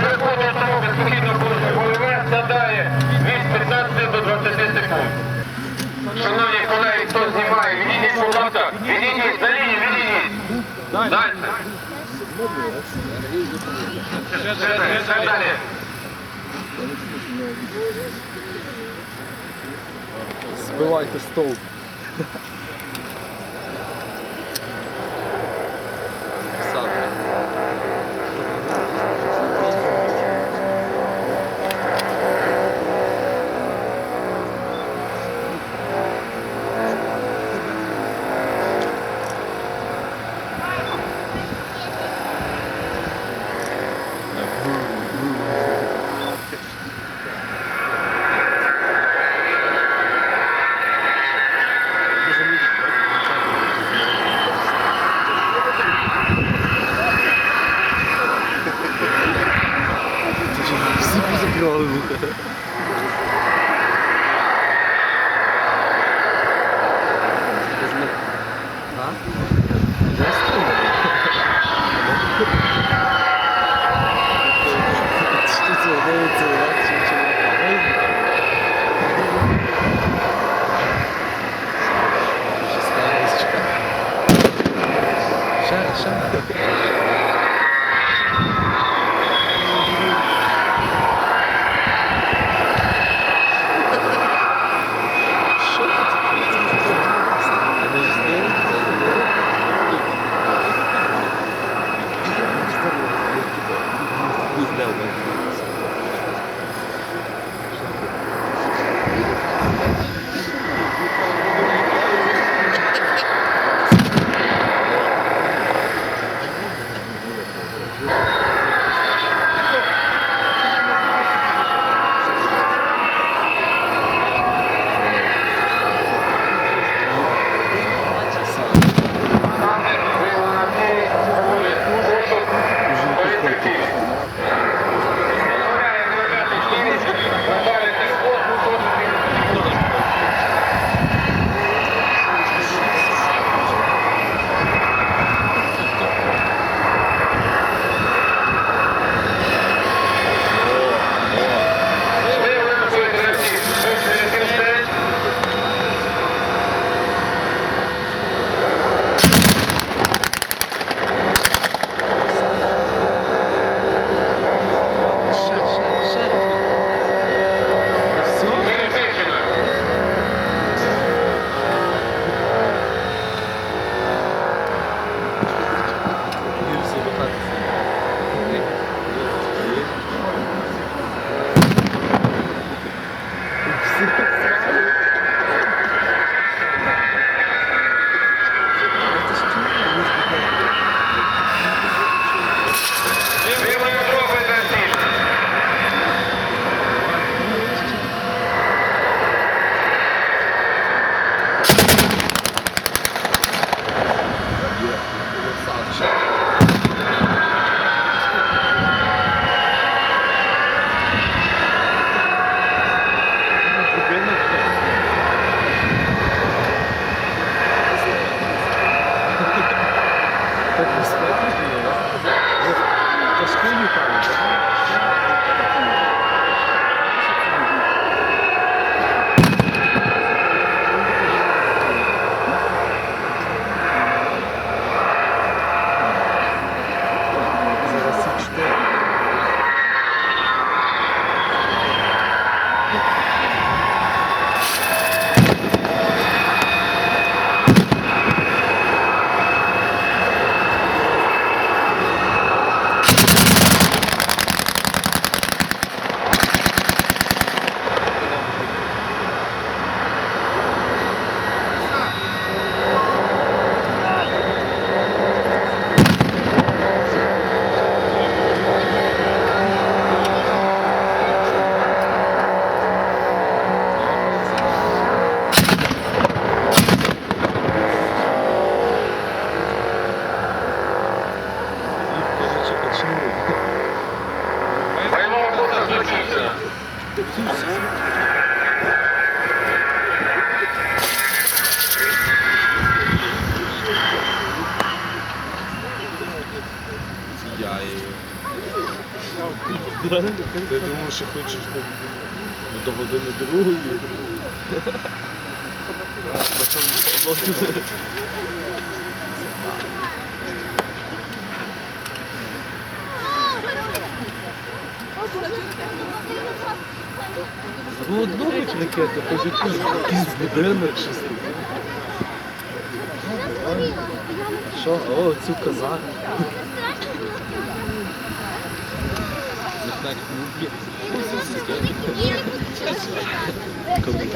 переходить дорога спокійно курсу бойове складає від 15 до 20 секунд. Шановні колеги, хто знімає, відійдіть, будь ласка, відійдіть, на лінії, відійдіть. Далі. Ще далі. Збивайте стовп. Що Ще, Ти думав, що хочеш до, години другої? Ну одну хоч ракету, хоч якийсь будинок щось. Що? О, цю казак. Так, ну,